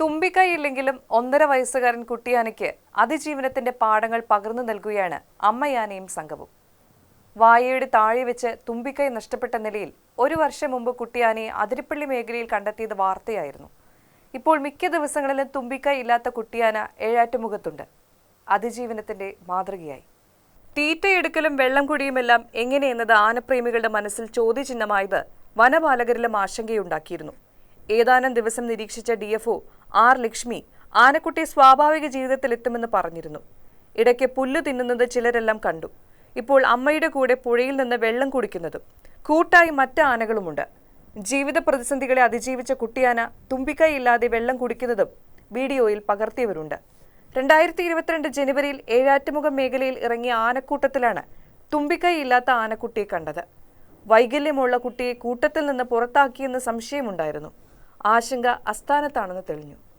തുമ്പിക്കൈയില്ലെങ്കിലും ഒന്നര വയസ്സുകാരൻ കുട്ടിയാനയ്ക്ക് അതിജീവനത്തിന്റെ പാഠങ്ങൾ പകർന്നു നൽകുകയാണ് അമ്മയാനയും സംഘവും. വായയുടെ താഴെ വെച്ച് തുമ്പിക്കൈ നഷ്ടപ്പെട്ട നിലയിൽ ഒരു വർഷം മുമ്പ് കുട്ടിയാനയെ അതിരിപ്പള്ളി മേഖലയിൽ കണ്ടെത്തിയത് വാർത്തയായിരുന്നു. ഇപ്പോൾ മിക്ക ദിവസങ്ങളിലും തുമ്പിക്കൈ ഇല്ലാത്ത കുട്ടിയാന ഏഴാറ്റുമുഖത്തുണ്ട്. അതിജീവനത്തിന്റെ മാതൃകയായി. തീറ്റയെടുക്കലും വെള്ളം കുടിയുമെല്ലാം എങ്ങനെയെന്നത് ആനപ്രേമികളുടെ മനസ്സിൽ ചോദ്യചിഹ്നമായത് വനപാലകരിലും ആശങ്കയുണ്ടാക്കിയിരുന്നു. ഏതാനും ദിവസം നിരീക്ഷിച്ച ഡി ആർ ലക്ഷ്മി ആനക്കുട്ടി സ്വാഭാവിക ജീവിതത്തിലെത്തുമെന്ന് പറഞ്ഞിരുന്നു. ഇടയ്ക്ക് പുല്ല് തിന്നുന്നത് ചിലരെല്ലാം കണ്ടു. ഇപ്പോൾ അമ്മയുടെ കൂടെ പുഴയിൽ നിന്ന് വെള്ളം കുടിക്കുന്നതും കൂട്ടായി മറ്റ് ആനകളുമുണ്ട്. ജീവിത പ്രതിസന്ധികളെ അതിജീവിച്ച കുട്ടിയാന തുമ്പിക്കൈയില്ലാതെ വെള്ളം കുടിക്കുന്നതും വീഡിയോയിൽ പകർത്തിയവരുണ്ട്. രണ്ടായിരത്തി ഇരുപത്തിരണ്ട് ജനുവരിയിൽ ഏഴാറ്റുമുഖം മേഖലയിൽ ഇറങ്ങിയ ആനക്കൂട്ടത്തിലാണ് തുമ്പിക്കൈയില്ലാത്ത ആനക്കുട്ടിയെ കണ്ടത്. വൈകല്യമുള്ള കുട്ടിയെ കൂട്ടത്തിൽ നിന്ന് പുറത്താക്കിയെന്ന് സംശയമുണ്ടായിരുന്നു. ആശങ്ക അസ്ഥാനത്താണെന്ന് തെളിഞ്ഞു